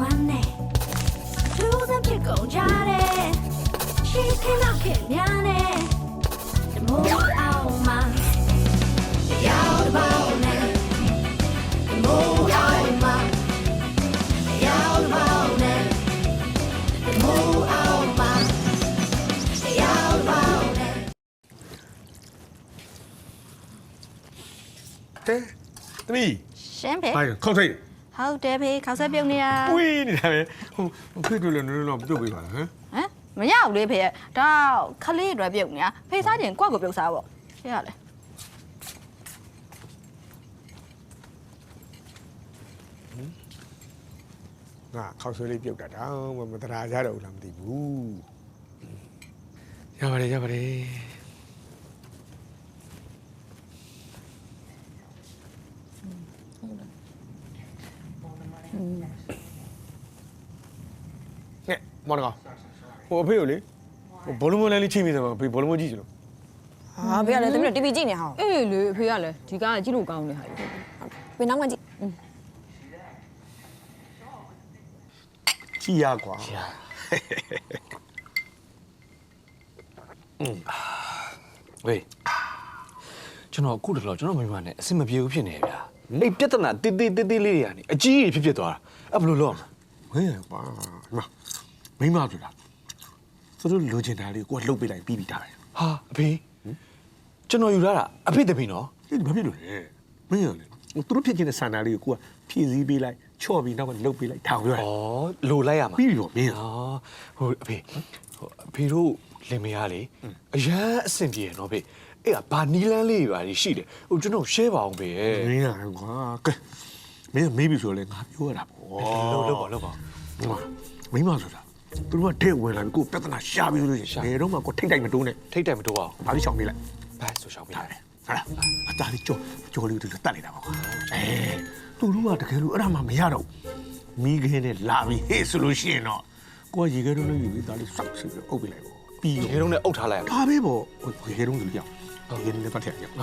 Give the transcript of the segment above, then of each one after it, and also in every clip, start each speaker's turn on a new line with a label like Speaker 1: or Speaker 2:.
Speaker 1: မဝဲစွမ်းနဲ့သူတို့ဖြစ်ကုန်ကြတယ်ရှိခင်တော့ခင်များနဲ့မူအောင်မတရားတစ်ပေါင်းနဲ့ Move out my, out my net. Move out my, out my net.
Speaker 2: တဲသမီး
Speaker 3: ရှင်းဖေ
Speaker 2: ဟိုင်ခောက်ထိတ်
Speaker 3: ဟုတ်တယ်ဖေခေါက်ဆက်ပြုတ်နေရ
Speaker 2: ဝေးနေတာပဲဟိုဖေးတွေ့လို့နည်းနည်းတော့ပြုတ်ပေးပါလားဟမ်
Speaker 3: ဟမ်မရဘူးလေဖေဒါခလေးတွေပြုတ်နေတာဖေစားခြင်းကွက်ကိုပြုတ်စားပေါ့ရှင်းရလေ
Speaker 2: ငါခောက်ဆွဲလေးပြုတ်တာတောင်းမတရာကြတော့ဘူးလားမသိဘူးရပါတယ်ရပါတယ် ကဲမော်နကောဟိုအဖေကိုလေဟိုဘောလုံးမလန်းလေးချိန်မိတယ်မှာဖေဘောလုံးမကြည့်ချင်လို့
Speaker 4: ဟာဖေကလည်းသမီးတို့ TV ကြည့်နေဟောင်း
Speaker 5: အေးလေအဖေကလည်းဒီကားကကြည့်လို့ကောင်းနေဟာကြီး
Speaker 4: ဖေနောက်မှကြည့်
Speaker 2: ကြည့်ရကွာ
Speaker 6: ဝေးကျွန်တော်အခုတလောကျွန်တော်မိမနဲ့အဆင်မပြေဘူးဖြစ်နေဗျာ အဲ့ပြဿနာတိတိတိတိလေးတွေကနေအကြီးကြီးဖြစ်ဖြစ်သွားတာအဲ့ဘယ်လိုလုပ်အောင်
Speaker 2: ဟဲ့ကွာမမိမဆိုတာသူတို့လိုချင်တာလေးကိုကလှုပ်ပေးလိုက်ပြီးပြီတာပဲ
Speaker 6: ဟာအဖေကျွန်တော်ယူလာတာအဖေတပီနော်
Speaker 2: ဒီဘာဖြစ်လို့လဲမင်းရလေသူတို့ဖြစ်ချင်တဲ့ဆန္ဒလေးကိုကိုကဖြည့်ဆည်းပေးလိုက်ချော့ပြီးနောက်မှလှုပ်ပေးလိုက်ထောင်ပြော
Speaker 6: ဩလိုလိုက်ရမှာ
Speaker 2: ပြီးပြီပေါ့မင်း
Speaker 6: ဩဟိုအဖေဟိုအဖေတို့လင်မယားလေအရန်အဆင်ပြေရနော်ဖေ အဲ့ကဘာနီလန်းလေးတွေပါရှိတယ်ဟိုကျွန်တော် share ပါအောင်ဖေရဲ့
Speaker 2: မင်းရကွာကဲမင်းမေးပြီဆိုလဲငါပြောရတာပေါ့
Speaker 6: လို့လို့ပါလို့ပါ
Speaker 2: ဟိုမှာမိမဆိုတာသူတို့ကတဲ့ဝင်လာပြီးကိုပြဿနာရှာပြီးလို့ရှိရင်ဘယ်တော့မှကိုထိတ်တိုက်မတိုးနဲ့
Speaker 6: ထိတ်တယ်မတော့အောင်
Speaker 2: ဘာလို့ရှောင်ပေးလိုက်
Speaker 6: ဘတ်ဆိုရှောင်းပြ
Speaker 2: ဟာလေဟာလားအသားလေးကြောကြောလေးတို့တတ်နေတာပေါ့ကွာအဲသူတို့ကတကယ်လို့အဲ့ဒါမှမရတော့မိခင်းနဲ့လာပြီးဟေ့ဆိုလို့ရှိရင်တော့ကိုကရေခဲတော့လေးယူပြီးသားလေးစောက်စီပြီးအုပ်ပေးလိုက်ပေါ့ ပြီး
Speaker 6: ရေ
Speaker 2: ရော
Speaker 6: လုံးနဲ့အုပ်ထားလိုက်ရ
Speaker 2: ဒါပဲပေါ့ရေခဲတော့လူကြောက်ရေခဲနဲ့ပတ်ထက်ရောက်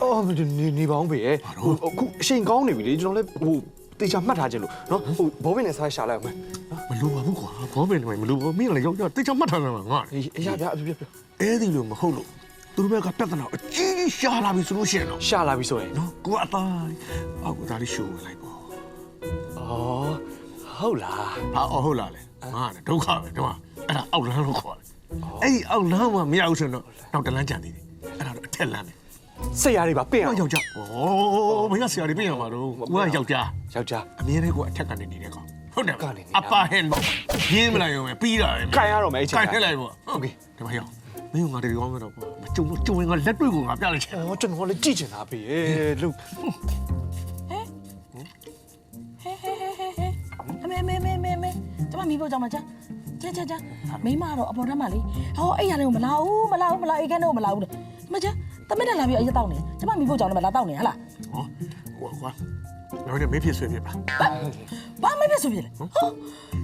Speaker 6: အော်နေနေပါအောင်ဖေရဲ့
Speaker 2: ဘာလို့
Speaker 6: ဟိုအခုအချိန်ကောင်းနေပြီလေကျွန်တော်လည်းဟိုတေချာမှတ်ထားခြင်းလို့နော်ဟိုဘောဘင်းနဲ့စားရှာလိုက်အောင်မယ်
Speaker 2: မလိုပါဘူးကွာဘောပင်တွေမလိုဘူးမင်းလည်းရောက်ရောက်တိတ်ချမှတ်ထားတယ်ငါ
Speaker 6: အေးအရာပြအပြပြပြ
Speaker 2: အဲ့ဒီလိုမဟုတ်လို့သူတို့ဘက်ကပြဿနာအကြီးရှာလာပြီဆိုလို့ရှိရင်တော့
Speaker 6: ရှာလာပြီဆိုရင်
Speaker 2: နော်ကိုကအသားအောက်ကဒါလေးရှိုးဝင်လိုက်ပေါ့
Speaker 6: အော်ဟုတ်လား
Speaker 2: ဘာအော်ဟုတ်လားလေငါကဒုက္ခပဲတော့အဲ့ဒါအောက်လမ်းလို့ခေါ်တယ် အဲ့ဒီအောက်လမ်းမှာမရဘူးဆိုတော့နောက်တလမ်းကြံသေးတယ်အဲ့ဒါတော့အထက်လမ်းပဲ
Speaker 6: ဆက်ရတွေပါပြင်
Speaker 2: ကို
Speaker 6: အောင်
Speaker 2: ကယောက်ျားဩမင်းကဆရာကြီးပြင်ရမှာတော့ကိုကယောက်ျား
Speaker 6: ယောက်ျား
Speaker 2: အမြဲတမ်းကိုအထက်ကနေနေတဲ့ကောင်ဟုတ်တယ်
Speaker 6: ကနေနေတာ
Speaker 2: အပါဟင်ပေါ့ရင်းမလိုက်ရုံပဲပြီးတာပဲ
Speaker 6: ကန်ရတော့မယ်အဲ့ချိန်
Speaker 2: ကန်ထည့်လိုက်ပေါ့ဟုတ်ကဲ့ဒီမှာရောက်မင်းကငါတည်းကောင်းမတော့ပေါ့မကြုံကြုံရင်ကလက်တွေ့ကိုငါပြလိုက်ချင်
Speaker 6: အော်ကျွန်တော်လည်းကြည့်ချင်တာဖေရဲ့လို့
Speaker 4: အမေမေမေမေမေကျမမီးဖို့ကြောင်မချာ ချာချာချာမိမကတော့အပေါ်ထမ်းမလေးဟောအဲ့ရလေးကိုမလာဘူးမလာဘူးမလာအိတ်ခန်းတော့မလာဘူးတဲ့မချာတမက်နဲ့လာပြီးအရက်တောက်နေကျမမီးဖို့ကြောင်လည်းမလာတောက်နေဟလား
Speaker 2: ဟောဟိုကွာငါတို့မေးဖြစ်ဆွေးဖြစ်ပါ
Speaker 4: ဘာမေးပြဆွေပြလဲဟော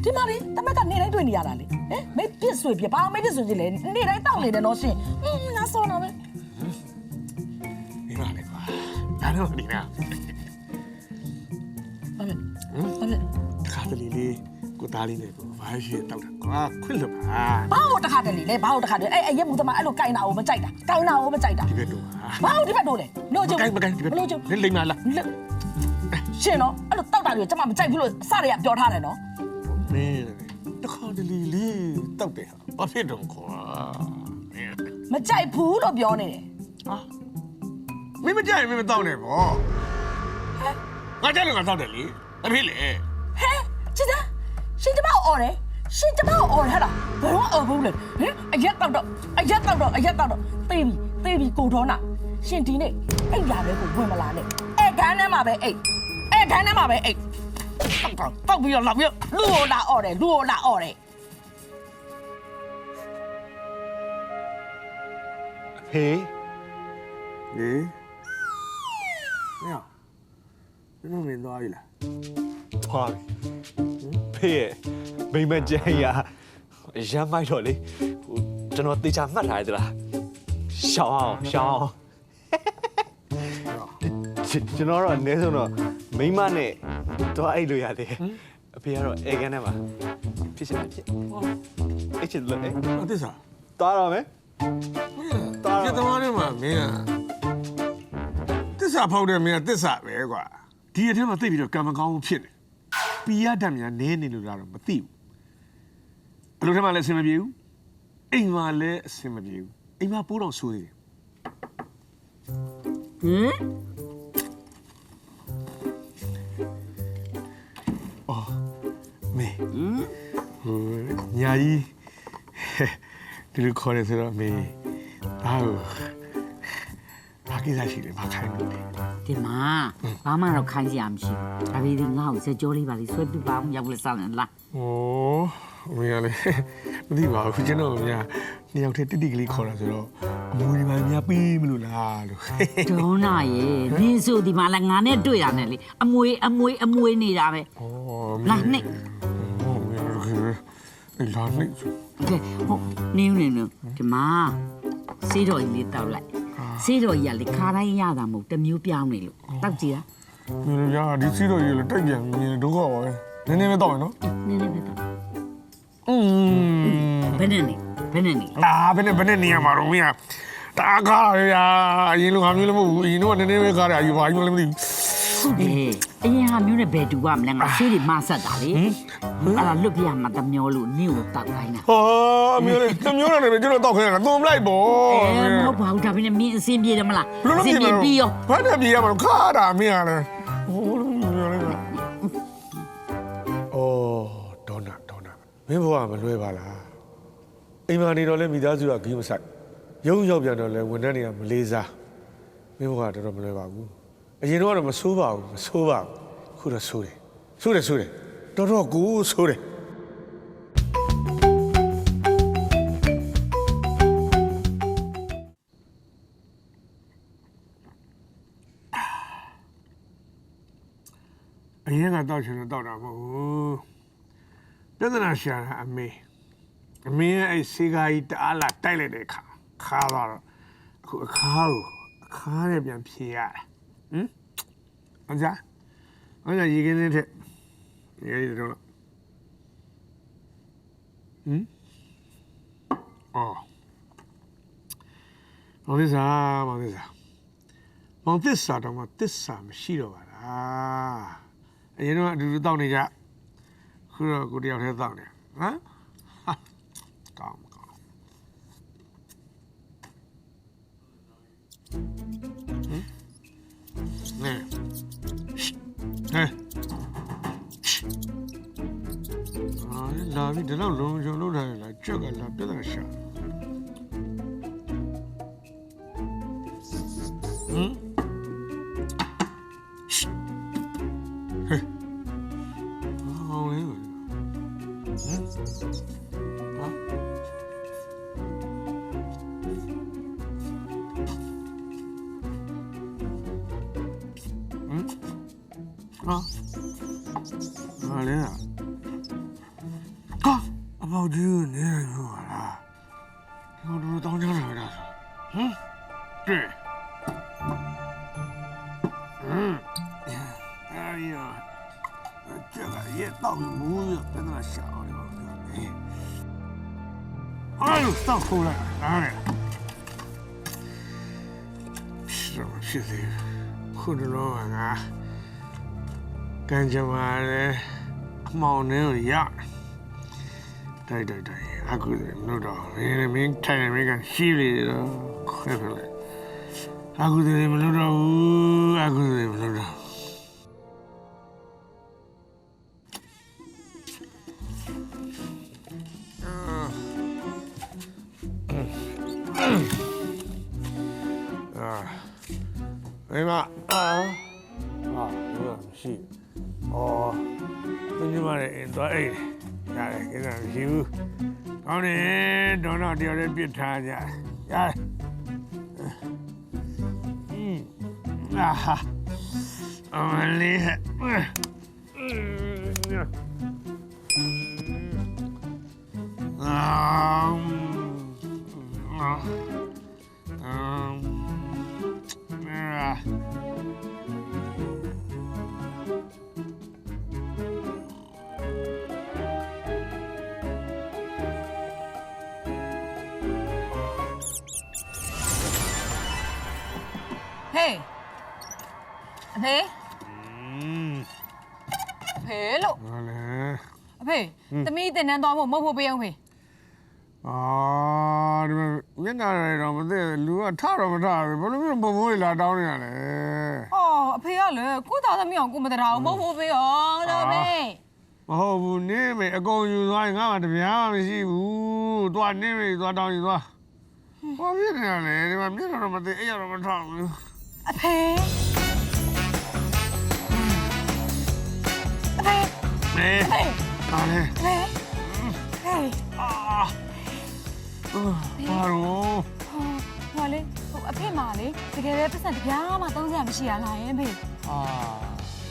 Speaker 4: ဒီမလေးတမက်ကနေတိုင်းတွေ့နေရတာလေဟမ်မေးပြဆွေပြဘာမေးပြဆွေပြလဲနေတိုင်းတောက်နေတယ်နော်ရှင်ဟင်းငါစောနာပဲ
Speaker 2: ဒီမှာလေကွာဒါတော့ဒီနာ
Speaker 4: ဘာလဲဘာလဲ
Speaker 2: တခါတလေလေး ကိုသားလေးနဲ့ကိုဘာရှိတောက်တာကွာခွင့်လို့ပါ
Speaker 4: ဘာလို့တခါတလေလဲဘာလို့တခါတလေအဲ့အရက်မှုသမားအဲ့လိုကြိုင်တာကိုမကြိုက်တာကြိုင်တာကိုမကြိုက်တာ
Speaker 2: ဒီဘက်တော့
Speaker 4: ဘာလို့ဒီဘက်တို့လဲလို့ကျုပ်
Speaker 2: ကိုင်းမကိုင်းဒီဘက်
Speaker 4: လို့ကျုပ်
Speaker 2: လိမ့်မလား
Speaker 4: လက်ရှင်နော်အဲ့လိုတောက်တာတွေကျမမကြိုက်ဘူးလို့စရရပြောထားတယ်နော်
Speaker 2: မင်းတခါတလေလေးတောက်တယ်ဘာဖြစ်တော့ကွာ
Speaker 4: မကြိုက်ဘူးလို့ပြောနေတယ်
Speaker 2: မင်းမကြိုက်မင်းမတောက်နဲ့ပေါ့ငါကြိုက်လို့ငါတောက်တယ်လေအဖေလေ
Speaker 4: ဟဲချစ်သား ရှင်ကျမကိုអော်တယ်ရှင်ကျမကိုអော်တယ်ဟဲ့လားဘယ်တော့អော်ဘူးလဲဟင်အရက်တောက်တော့အရက်တောက်တော့အရက်တောက်တော့သေပြီသေပြီကိုတော်နာရှင်ဒီနေ့အိတ်လာပဲကိုဝင်မလာနဲ့အဲခန်းထဲမှာပဲအိတ်အဲခန်းထဲမှာပဲအိတ်တောက်တော့တောက်ပြီးတော့လာပြီးတော့လူကိုလာអော်တယ်လူကိုလာអော်တယ်
Speaker 6: ဖေး
Speaker 2: လေမင်း မင်းမင်းသွားပြီလား
Speaker 6: ဟာ ဖေးရဲ့မိမကျန်ရရမ်းမိုက်တော့လေဟိုကျွန်တော်တေချာမှတ်ထားရသလားရှောင်းအောင်ရှောင်းအောင်ကျွန်တော်တော့အနည်းဆုံးတော့မိမနဲ့တော့အဲ့လိုရသေးတယ်အဖေကတော့အေကန်ထဲမှာဖြစ်ချင်တယ်ဖြစ်အဲ့ချင်လို့အေး
Speaker 2: အသစ္စာ
Speaker 6: သွားတော့မယ်
Speaker 2: ပြတ်သမားတွေမှာမင်းကသစ္စာဖောက်တယ်မင်းကသစ္စာပဲကွာဒီအထက်မှာသိပြီးတော့ကံမကောင်းဘူးဖြစ်တယ် ပီရတတ်များနည်းနေလို့လားတော့မသိဘူးအလုပ်ထဲမှာလည်းအဆင်မပြေဘူးအိမ်မှာလည်းအဆင်မပြေဘူးအိမ်မှာပိုးတော့ဆိုးသေးတယ်
Speaker 4: ဟင်
Speaker 2: မေဟိုညာကြီးဒီလိုခေါ်ရဆိုတော့မေအာဘာကိစ္စရှိလဲဘာခိုင်းလို့လဲ
Speaker 7: ဒီမှာဘာမှတော့ခိုင်းစရာမရှိဘူးဒါပေမဲ့ငါ့ကိုစကြောလေးပါလေဆွဲပြပါအောင်ရောက်လက်စားနေလား။
Speaker 2: ဩမင်းကလည်းမသိပါဘူးကျွန်တော်ကများနှစ်ယောက်တည်းတိတိကလေးခေါ်တာဆိုတော့အမွေတွေပါများပေးမလို့လားလို့
Speaker 7: ဒုံနာရေနင်းဆိုဒီမှာလည်းငါနဲ့တွေ့တာနဲ့လေအမွေအမွေအမွေနေတာပဲ။
Speaker 2: ဩ
Speaker 7: လာနှိပ်
Speaker 2: ဟောမင်းလည်းအဲ့လာနှိပ်ဆို
Speaker 7: ကဲဟုတ်နင်းနေနေဒီမှာစေးတော်ကြီးလေးတောက်လိုက် စေးတော်ကြီးကလေခါတိုင်းရတာမဟုတ်တစ်မျိုးပြောင်းနေလို့တောက်ကြည့်လား။
Speaker 2: မင်းလည်းညာဒီစီတော့ရေလည်းတိုက်ပြန်မြင်ဒုက္ခပါပဲ။နည်းနည်းပဲတော့မယ်နော်
Speaker 7: နင်းနေပဲတောက်။
Speaker 2: อืม
Speaker 7: ဘယ်နဲ့နေဘယ်နဲ့နေ
Speaker 2: အာဘယ်နဲ့ဘယ်နဲ့နေရမှာတော့မင်းကတအားကားရအရင်လိုဟာမျိုးလည်းမဟုတ်ဘူးအရင်တော့နည်းနည်းပဲကားတယ်အယူဘာကြီးလည်းမသိဘူး
Speaker 7: အေးအရင်ဟာမျိုးနဲ့ဘယ်တူကမလဲငါဆေးတွေမဆက်တာလေအဲ့ဒါလွတ်ပြရမှာတမျောလို့နင်းကိုတောက်ခိုင်းတာ။
Speaker 2: ဟာအမျိုးလည်းတမျိုးနဲ့ကျွန်တော်တောက်ခဲတာသုံးမလိုက်ပေါ့
Speaker 7: အဲမဟုတ်ပါဘူးဒါပေမဲ့မင်းအစင်ပြေတယ်မလား
Speaker 2: လုံးလုံး
Speaker 7: အစင်ပြေပြီးရော
Speaker 2: ဘာနဲ့ပြေရမလို့ခါတာမင်းကလည်းဟိုလိုမျိုးလေးကအော်ဒေါနာဒေါနာမင်းဘဝမလွဲပါလားအိမ်မှာနေတော့လဲမိသားစုကဂီးမဆိုင်ရုံရောက်ပြန်တော့လဲဝန်ထမ်းတွေကမလေးစားမင်းဘဝတော်တော်မလွဲပါဘူး အရင်တော့မဆိုးပါဘူးမဆိုးပါဘူးခုတော့ဆိုးတယ်ဆိုးတယ်ဆိုးတယ်တော်တော်ကိုဆိုးတယ်အရင်ကတော့ကျွန်တော်တောက်တာမဟုတ်ဘူးပြဿနာရှာတာအမေအမေရဲ့အဲ့စေကာကြီးတအားလာတိုက်လိုက်တဲ့အခါခါသွားတော့အခုအခါကိုအခါနဲ့ပြန်ဖြေရတာ ဟမ်အကြအကြရေကင်းနေတဲ့ရေရတော့ဟမ်အော်မောင်သစ္စာမောင်သစ္စာမောင်သစ္စာတော့မှသစ္စာမရှိတော့ပါလားအရင်တော့အတူတူတောက်နေကြခုတော့ကိုတယောက်တည်းတောက်နေဟမ်ဟာကောင်း ဟဲ့အာလာပြီဒီလောက်လုံးချုံလုံးထားရလားကြက်ကလာပြဿနာ 大宝只你认识我了。我这是当家的嗯？对。嗯。你看呀这个也当不用跟那个小的唉哎呦，上来了哎里？是不是得破这老碗啊？跟这玩意儿的帽子能有一样 တိုက်တိုက်တိုက်အခုလည်းမလုပ်တော့မင်းလည်းမင်းထိုင်နေမင်းကရှိလေတော့ခွဲထွက်လိုက်အခုလည်းမလုပ်တော့ဘူးအခုလည်းမလုပ်တော့ ကောင်းတယ်ဒေါနာတယောက်လေးပြစ်ထားကြရတယ်อืมအာဟာအ မလေးဟဲ့အာအာအာ
Speaker 5: ဟေးအဖေ
Speaker 2: Mm.
Speaker 5: အဖေလို့
Speaker 2: ဘာလဲ
Speaker 5: အဖေသမီးတင်တန်းသွားဖို့မဟုတ်ဖို့ပေးအောင်ဖေ
Speaker 2: အာဒီမှာမျက်နှာတွေတော့မသိဘူးလူကထတော့မထဘူးဘယ်လိုမျိုးပုံမိုးတွေလာတောင်းနေရလဲ
Speaker 5: ဟောအဖေကလည်းကိုသားသမီးအောင်ကိုမတရားဘူးမဟုတ်ဖို့ပေးအောင်တော့ဖေ
Speaker 2: မဟုတ်ဘူးနင်းမေအကုန်ယူသွားရင်ငါမှတပြားမှမရှိဘူးသွားနင်းမေသွားတောင်းယူသွားဘာဖြစ်နေရလဲဒီမှာမျက်နှာတော့မသိအဲ့ရတော့မထဘူး
Speaker 5: အဖေအဖေ
Speaker 2: မေ
Speaker 5: အဖေ
Speaker 2: ပါလေ
Speaker 5: အဖေဟေး
Speaker 2: အာဘာလို့
Speaker 5: ဟောဟောလေဟိုအဖေမာလေတကယ်ပဲပတ်စံတစ်ပြားမှသုံးစရာမရှိရလားယင်ဖေ
Speaker 2: အာ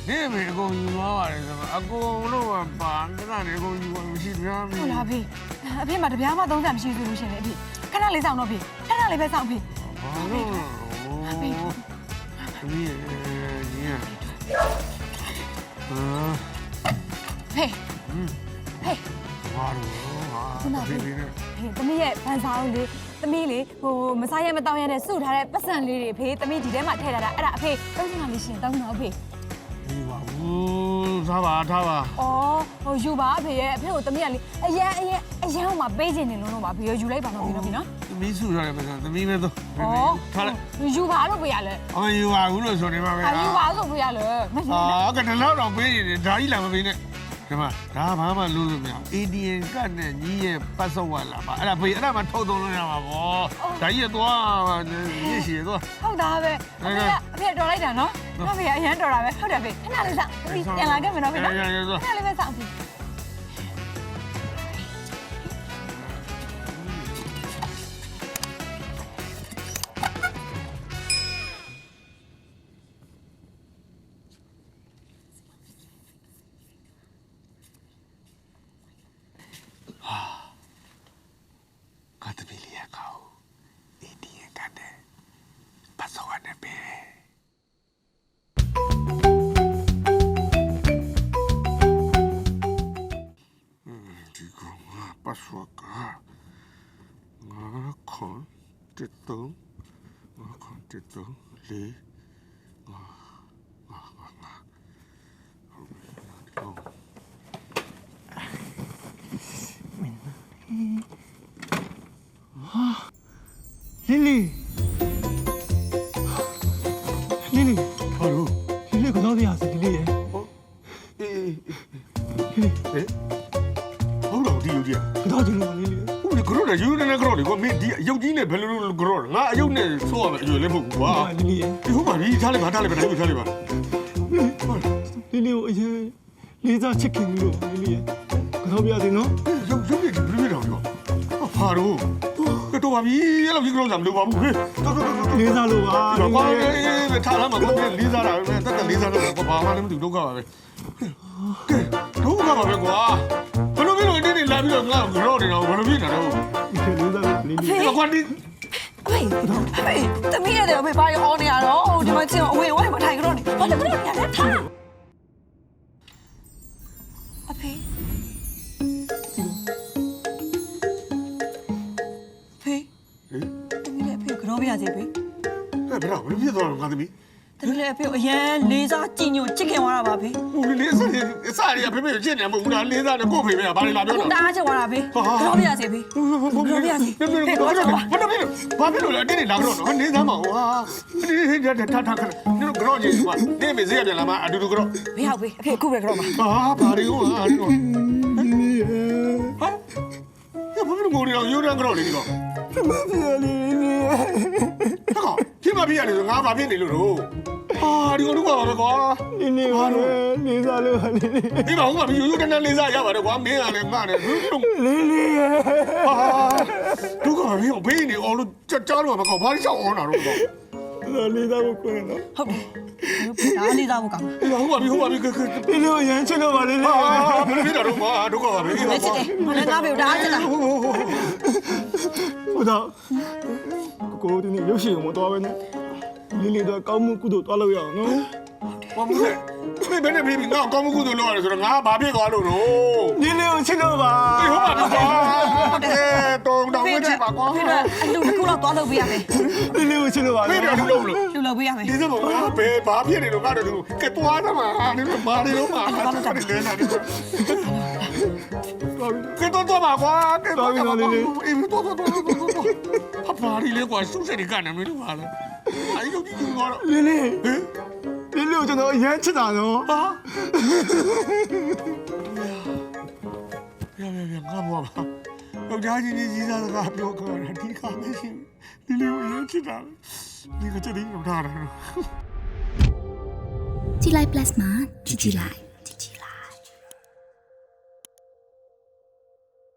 Speaker 2: နင်းမေအကုန်ယူသွားပါတယ်ဆိုတော့အကုန်လုံးကဘာကနေအကုန်ယူသွားမရှိပြားမ
Speaker 5: ဟုတ်လားဖေအဖေမာတစ်ပြားမှသုံးစရာမရှိဘူးလို့ရှင်လေအဖေခဏလေးစောင့်တော့ဖေခဏလေးပဲစောင့်ဖေ
Speaker 2: ဘာလို့ ရဲ့
Speaker 5: ဗန်စာအုပ်လေးသမီးလေးဟိုမစားရမတောင်းရတဲ့စုထားတဲ့ပတ်စံလေးတွေဖေသမီးဒီထဲမှာထည့်ထားတာအဲ့ဒါအဖေသုံးစရာလေးရှင်တောင်းတော့ဖေ
Speaker 2: ဒီပါဘူးထားပါထားပါ။
Speaker 5: အော်ဟိုယူပါအဖေရဲ့အဖေကိုတမီးကလေအရန်အရန်အရန်ဟိုမှာပေးခြင်းနေလို့တော့ပါဖေရယူလိုက်ပါတော့ပြီနော်ဖေနော်
Speaker 2: သမီးစုရတယ်ပဲသမီးပဲတော့။
Speaker 5: အော်
Speaker 2: ထားလိုက်
Speaker 5: ယူပါလို့ဖေရလဲ
Speaker 2: အမယူပါဘူးလို့ဆိုနေပါပဲ။
Speaker 5: အယူပါဆိုဖေရလဲမယူ
Speaker 2: အာကတလောက်တော့ပေးနေတယ်ဒါကြီးလာမပေးနဲ့ ဒီမှာဒါဘာမှလို့လို့မရ ADN ကနဲ့ညီရဲ့ပတ်စောဝလာပါအဲ့ဒါဖေးအဲ့ဒါမှထုတ်သုံးလို့ရမှာဗောဒါကြီးသွားရည်ရှိသွား
Speaker 5: ဟုတ်တာပဲအဖေကအဖေတော်လိုက်တာနော်။နော်ဖေကအရန်တော်တာပဲဟုတ်တယ်ဖေခဏလေးစောင့်သမီးပြန်လာခဲ့မယ်နော်ဖေနော်
Speaker 2: ရရရသွား
Speaker 5: ခဏလေးပဲစောင့်ဖေ
Speaker 2: တစ်တုံးငါခွန်တစ်တုံးလေးငါငါငါငါဟုတ်ပြီ
Speaker 8: လီလီလီ
Speaker 2: ထားလိုက်ပါထားလိုက်ပါထားလိုက်ပါထားလိုက်ပါ
Speaker 8: လီလီကိုအရင်လေးစားချစ်ခင်လို့လီလီရဲ့ကတော့ပြရစီနော်
Speaker 2: ရုပ်ရုပ်ရည်ဘယ်လိုတော့ပြောဖာတော့ကတော့ပါပြီအဲ့လိုကြီးကတော့မလုပ်ပါဘူးဟဲ့တော်တော်တော်
Speaker 8: လေးစားလို့ပါ
Speaker 2: တော်
Speaker 8: လီ
Speaker 2: ကွာ
Speaker 8: လီရဲ့
Speaker 2: ပဲထားလာမှာကိုလေးစားတာပဲတက်တက်လေးစားတော့ဘာမှလည်းမသိဒုက္ခပါပဲကဲဒုက္ခပါပဲကွာဘယ်လိုဖြစ်လို့အတင်းနေလာပြီးတော့ငါ့ကိုကြောက်နေတော့ဘယ်လိုဖြစ်နေတော့
Speaker 8: လေးစားလို့လီလီ
Speaker 2: ဒီကွာဒီ
Speaker 4: အဖေအဖေသမီးရတယ်အဖေဘာရောအော်နေရတော့ဟိုဒီမှာချင်းအဝေးဝိုင်းမှာထိုင်ကြတော့နေဘာလဲဘယ်လိုညာလဲထားအဖေဖေသမီးလည်းအဖေကတော့ပြရစီဖေ
Speaker 2: ဟဲ့ဘယ်တော့ဘယ်လိုဖြစ်သွားတော့ငါသမီး
Speaker 4: သမီးလည်းအဖေကိုအရန်လေးစားကြည်ညိုချစ်ခင်သွားတာပါဖေ
Speaker 2: ဟိုလေးစားလေးစားရဖေဖေချစ်နေမှာဘူးလားလေးစားနဲ့ကို့ဖေဖေကဘာလဲလာပြော
Speaker 4: အခု
Speaker 2: တော့
Speaker 4: တအားချစ်သွားတာဖေကတော့ပြရစီဖေ
Speaker 2: ဘာဖြစ်လို့ဘာဖြစ်လို့လဲတင်းနေလာတော့နော်နေသားမဟုတ်ဟာဒီထားထားထားခဏနင်တို့ကြောကြီးကွာနေမေစေးရပြန်လာမအတူတူကြော
Speaker 4: ဖေဟုတ်ဖေအဖေအခုပဲကတော့ပါ
Speaker 2: ဟာဘာရီဟိုဟာဒီကော
Speaker 8: လီလီရဲ့
Speaker 2: ဟာဘာဖြစ်လို့ငိုနေတော့ယူရန်ကြောလေးဒီကော
Speaker 8: မပြရလီလီရဲ့
Speaker 2: ဟောဖြစ် မဖြစ်ရလေဆိုငါဘာဖြစ်နေလို့တော့ဟာဒီကောတို့ကပါပဲကွာ
Speaker 8: လီလီကလေးစားလို့လီလီ
Speaker 2: ဒီမှာဟိုကယူယူတန်းလေးစားရပါတယ်ကွာမင်းကလည်းငါလည်းဘယ်လို
Speaker 8: လီလီရဲ့
Speaker 2: ဟာတို့ကမင်းဘေးနေအောင်လို့ကြားလို့မကောဘာလို့ချောင်းအောင်တာတော့
Speaker 8: တော်လေးစားဖို့ခွင့်တော့
Speaker 4: ဟုတ်တယ်ဒါလေးသားဖို့ကောင်း
Speaker 2: ဟုတ်ပါပြီဟုတ်ပါပြီကက
Speaker 8: လင်းလေးကိုရမ်းချစ်လို့ပါလေလေ
Speaker 2: အာဘယ်လိုဖြစ်တာတော့ကွာဒုက္ခပါပဲ
Speaker 4: တယ်ချစ်တယ်မလည်းငါဘေဒါချစ်တာ
Speaker 8: ဟုတ်တော့ကိုဒီနေ့ရုပ်ရှင်ကိုမတော်ပဲနဲ့လင်းလေးတော့ကောင်းမှုကုသိုလ်သွားလို့ရအောင်နော်
Speaker 2: ဘာမလဲဘ ယ်ဘယ်နဲ့ပြီငါကောင်းမှုကုသိုလ်လုပ်ရတယ်ဆိုတော့ငါဘာဖြစ်သွားလို့တော့
Speaker 8: လင်းလေးကိုချစ်လို့ပါ
Speaker 2: အေးဟုတ်ပါပြီကွာအဲတုံတောင်ဝဲချပါကွာ
Speaker 4: ဖေတော့အလူတစ်ခုတော့သွားလုပ်ပေးရမယ်
Speaker 8: လင်းလေးကိုချစ်လို့ပါ
Speaker 2: ဖေးတယ်လို့လို့
Speaker 4: လူလုပ်ပေးရမယ်
Speaker 2: ဒီစမောငါဘယ်ဘာဖြစ်နေလို့ငါတို့ကဲသွားသမားနေလို့မာနေလို့မှာငါတို့ကလည်းလာတယ်ကဲတော့တော့ပါကွာကဲတော့တော့အေးတော့တော့တော့ဟာပါရီလေကွာစုစက်ဒီကနေမင်းတို့ပါလားအဲ့ဒီကြီးကတော့
Speaker 8: လင်းလေး
Speaker 2: ဟင်
Speaker 8: လင်းလေး ကိုကျွန်တော်အရမ်းချစ်တာနော်
Speaker 2: ဟာရရရငါမောပါယောက်ျားချင်းကြီးကြီးစားစကားပြောကြတာဒီကားမရှိဒီလိုရချစ်တာဒီကချက်ဒီတော့တာ
Speaker 9: ကြည်လိုက် plus မှာကြည်ကြည်လိုက်